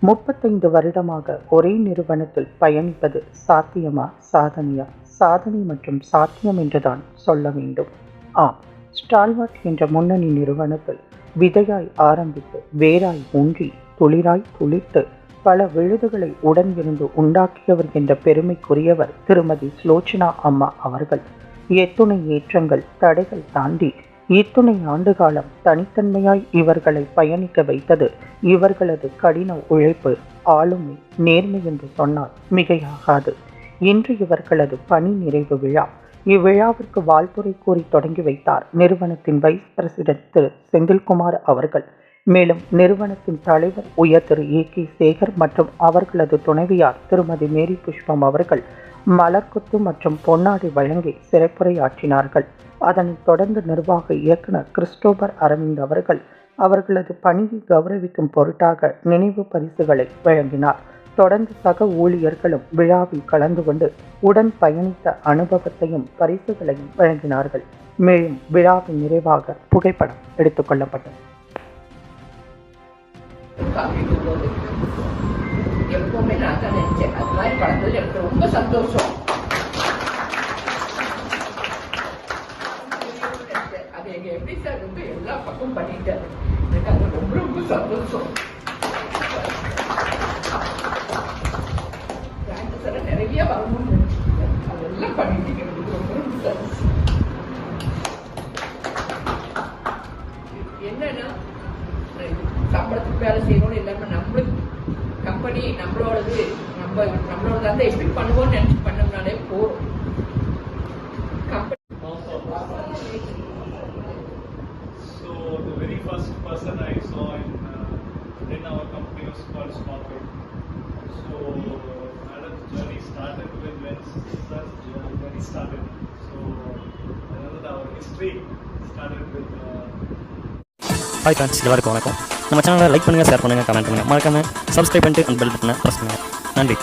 முப்பத்தைந்து வருடமாக ஒரே நிறுவனத்தில் பயணிப்பது சாத்தியமா? சாதனையா? சாதனை மற்றும் சாத்தியம் என்றுதான் சொல்ல வேண்டும். ஆம் ஸ்டால்வாட் என்ற முன்னணி நிறுவனத்தில் விதையாய் ஆரம்பித்து வேராய் ஊன்றி துளிராய் துளிர்த்து பல விழுதுகளை உடன் இருந்து உண்டாக்கியவர் என்ற பெருமைக்குரியவர் திருமதி ஸ்லோச்சனா அம்மா அவர்கள். எத்துணை ஏற்றங்கள் தடைகள் தாண்டி இத்துணை ஆண்டு காலம் தனித்தன்மையாய் இவர்களை பயணிக்க வைத்தது இவர்களது கடின உழைப்பு ஆளுமை நேர்மை என்று சொன்னால் மிகையாகாது. இன்று இவர்களது பணி நிறைவு விழா. இவ்விழாவிற்கு வாழ்த்துறை கூறி தொடங்கி வைத்தார் நிறுவனத்தின் வைஸ் பிரசிடென்ட் திரு செந்தில்குமார் அவர்கள். மேலும் நிறுவனத்தின் தலைவர் உயர் திரு ஏ கே சேகர் மற்றும் அவர்களது துணைவியார் திருமதி மேரி புஷ்பம் அவர்கள் மலர்கொத்து மற்றும் பொன்னாடி வழங்கி சிறப்புரையாற்றினார்கள். அதனைத் தொடர்ந்து நிர்வாக இயக்குனர் கிறிஸ்டோபர் அரவிந்த் அவர்கள் அவர்களது பணியை கௌரவிக்கும் பொருட்டாக நினைவு பரிசுகளை வழங்கினார். தொடர்ந்து சக ஊழியர்களும் விழாவில் கலந்து கொண்டு உடன் பயணித்த அனுபவத்தையும் பரிசுகளையும் வழங்கினார்கள். மேலும் விழாவின் நிறைவாக புகைப்படம் எடுத்துக்கொள்ளப்பட்டது காப்பீட்டு போது எப்பவுமே நான் தான் நினைச்சேன். அது மாதிரி வளர்ந்தது எனக்கு ரொம்ப சந்தோஷம். அது எங்க எப்படி சார் ரொம்ப எல்லா பக்கம் பண்ணிட்டாரு. எனக்கு அது ரொம்ப ரொம்ப சந்தோஷம். பிரான்சஸ் எல்லாம் நிறைய வரணும்னு அதெல்லாம் பண்ணிட்டீங்க எனக்கு ரொம்ப ரொம்ப சந்தோஷம். என்னன்னா சம்பளத்துக்கு வேலை செய்யணும்னு இல்லாம நம்மளுக்கு கம்பெனி நம்மளோடது நம்ம நம்மளோட தான் எப்படி பண்ணுவோம்னு நினைச்சு பண்ணோம்னாலே போதும் company So the very first person I saw in uh, in our company was called Smoker. So Adam's journey started with when Sister's journey when he started. So I know that our history started with. Uh, hi friends எல்லாருக்கும் வணக்கம் நம்ம சேனலை like பண்ணுங்கள் share பண்ணுங்கள் comment பண்ணுங்கள் மறக்காமல் subscribe பண்ணிட்டு அந்த பெல் பட்டனை ப்ரெஸ் பண்ணுங்கள் நன்றி.